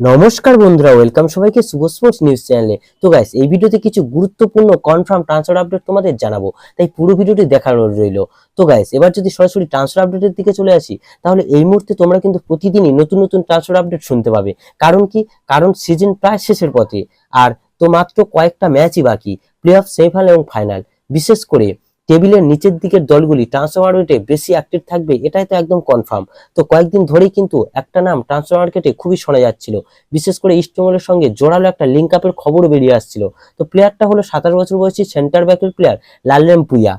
নমস্কার বন্ধুরা ওয়েলকাম সবাইকে শুভ স্পোর্টস নিউজ চ্যানেলে তো গাইস এই ভিডিওতে কিছু গুরুত্বপূর্ণ কনফার্ম ট্রান্সফার আপডেট তোমাদের জানাব, তাই পুরো ভিডিওটি দেখানোর রইল। তো গাইস এবার যদি সরাসরি ট্রান্সফার আপডেটের দিকে চলে আসি, তাহলে এই মুহূর্তে তোমরা কিন্তু প্রতিদিনই নতুন নতুন ট্রান্সফার আপডেট শুনতে পাবে। কারণ কি? কারণ সিজন প্রায় শেষের পথে। আর তো মাত্র কয়েকটা ম্যাচই বাকি প্লে অফ সেমিফাইনাল এবং ফাইনাল বিশেষ করে টেবিলের নিচের দিকের দলগুলি ট্রান্সফার মার্কেটে বেশি অ্যাক্টিভ থাকবে, এটাই তো একদম কনফার্ম তো কয়েকদিন ধরেই কিন্তু একটা নাম ট্রান্সফার মার্কেটে খুবই শোনা যাচ্ছিল। বিশেষ করে ইস্টবেঙ্গলের সঙ্গে জোরালো একটা লিঙ্ক আপের খবরও বেরিয়ে আসছিল। তো প্লেয়ারটা হলো সাতাশ বছর বয়সী সেন্টার ব্যাকের প্লেয়ার লালরেম পুইয়া।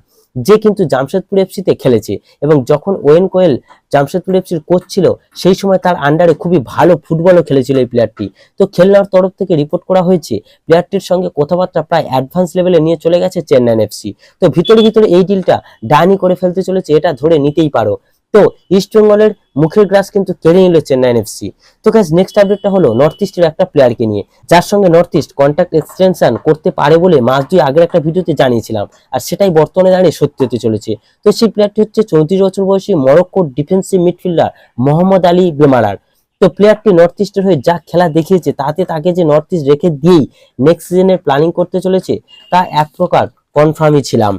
যে কিন্তু জামশেদপুর এফসিতে খেলেছে এবং যখন ওয়েন কোয়েল জামশেদপুর এফসির কোচ ছিল, সেই সময় তার আন্ডারে খুবই ভালো ফুটবলও খেলেছিল এই প্লেয়ারটি তো খেলনার তরফ থেকে রিপোর্ট করা হয়েছে প্লেয়ারটির সঙ্গে কথাবার্তা প্রায় অ্যাডভান্স লেভেলে নিয়ে চলে গেছে চেন্নাইন এফসি তো ভিতরে ভিতরে এই ডিলটা ডানি করে ফেলতে চলেছে, এটা ধরে নিতেই পারো। তো ইস্ট বেঙ্গলের মুখের গ্রাস কিন্তু কেড়ে নিল চেন্নাইন এফসি তো গ্যাস নেক্সট আপডেটটা হলো নর্থ ইস্টের একটা প্লেয়ারকে নিয়ে। যার সঙ্গে নর্থ ইস্ট কন্ট্যাক্ট এক্সটেনশন করতে পারে বলে মাস দুই আগের একটা ভিডিওতে জানিয়েছিলাম। আর সেটাই বর্তমানে দাঁড়িয়ে সত্যি হতে চলেছে। তো সেই প্লেয়ারটি হচ্ছে চৌত্রিশ বছর বয়সী মরক্কোর defensive midfielder Mohamed Ali Bemammer. তো প্লেয়ারটি নর্থ ইস্টের হয়ে যা খেলা দেখিয়েছে, তাতে তাকে যে নর্থ ইস্ট রেখে দিয়েই নেক্সট সিজনের প্ল্যানিং করতে চলেছে, তা এক প্রকার কনফার্মই ছিলাম।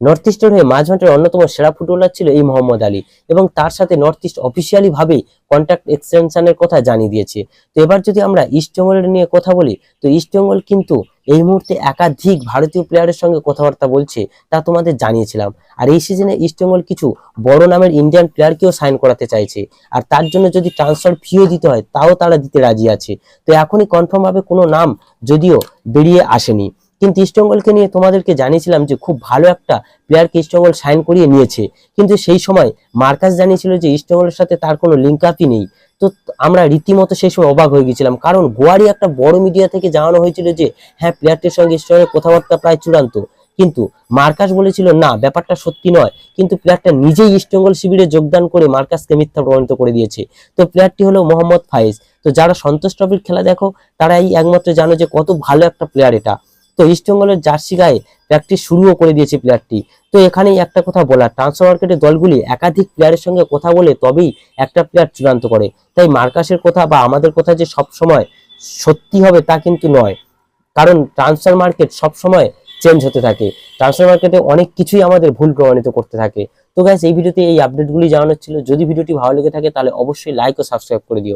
নর্থ ইস্টের হয়ে মাঝমাঠের অন্যতম সেরা ফুটবলার ছিল এই মোহাম্মদ আলী এবং তার সাথে নর্থ ইস্ট অফিসিয়ালি ভাবেই কন্ট্রাক্ট এক্সটেনশনের কথা জানিয়ে দিয়েছে। তো এবার যদি আমরা ইস্ট বেঙ্গলের নিয়ে কথা বলি, তো ইস্ট বেঙ্গল কিন্তু এই মুহূর্তে একাধিক ভারতীয় প্লেয়ারের সঙ্গে কথাবার্তা বলছে তা তোমাদের জানিয়েছিলাম। আর এই সিজনে ইস্ট বেঙ্গল কিছু বড় নামের ইন্ডিয়ান প্লেয়ারকেও সাইন করাতে চাইছে। আর তার জন্য যদি ট্রান্সফার ফিও দিতে হয়, তাও তারা দিতে রাজি আছে। তো এখনই কনফার্ম ভাবে কোনো নাম যদিও বেরিয়ে আসেনি। কিন্তু ইস্টবেঙ্গলকে নিয়ে তোমাদেরকে জানিয়েছিলাম যে খুব ভালো একটা প্লেয়ারকে ইস্টবেঙ্গল সাইন করিয়ে নিয়েছে। কিন্তু সেই সময় মার্কাস জানিয়েছিল যে ইস্টবেঙ্গলের সাথে তার কোনো লিঙ্ক আপই নেই। তো আমরা রীতিমতো সেই সময় অবাক হয়ে গেছিলাম। কারণ গোয়ারি একটা বড় মিডিয়া থেকে জানানো হয়েছিল যে হ্যাঁ প্লেয়ারটির সঙ্গে ইস্টবেঙ্গলের কথাবার্তা প্রায় চূড়ান্ত। কিন্তু মার্কাস বলেছিল, না, ব্যাপারটা সত্যি নয়। কিন্তু প্লেয়ারটা নিজেই ইস্টবেঙ্গল শিবিরে যোগদান করে মার্কাসকে মিথ্যা প্রমাণিত করে দিয়েছে। তো প্লেয়ারটি হলো মোহাম্মদ ফাইজ তো যারা সন্তোষ ট্রফির খেলা দেখো তারা এই একমাত্র জানো যে কত ভালো একটা প্লেয়ার এটা। তো ইস্টবেঙ্গলের জার্সি গায়ে প্র্যাকটিস শুরুও করে দিয়েছে প্লেয়ারটি তো এখানেই একটা কথা বলা ট্রান্সফার মার্কেটের দলগুলি একাধিক প্লেয়ারের সঙ্গে কথা বলে তবেই একটা প্লেয়ার চূড়ান্ত করে। তাই মার্কাসের কথা বা আমাদের কথা যে সব সময় সত্যি হবে তা কিন্তু নয়। কারণ ট্রান্সফার মার্কেট সব সময় চেঞ্জ হতে থাকে। ট্রান্সফার মার্কেটে অনেক কিছুই আমাদের ভুল প্রমাণিত করতে থাকে। তো গ্যাস এই ভিডিওতে এই আপডেটগুলি জানানোর ছিল। যদি ভিডিওটি ভালো লেগে থাকে তাহলে অবশ্যই লাইক ও সাবস্ক্রাইব করে দিও।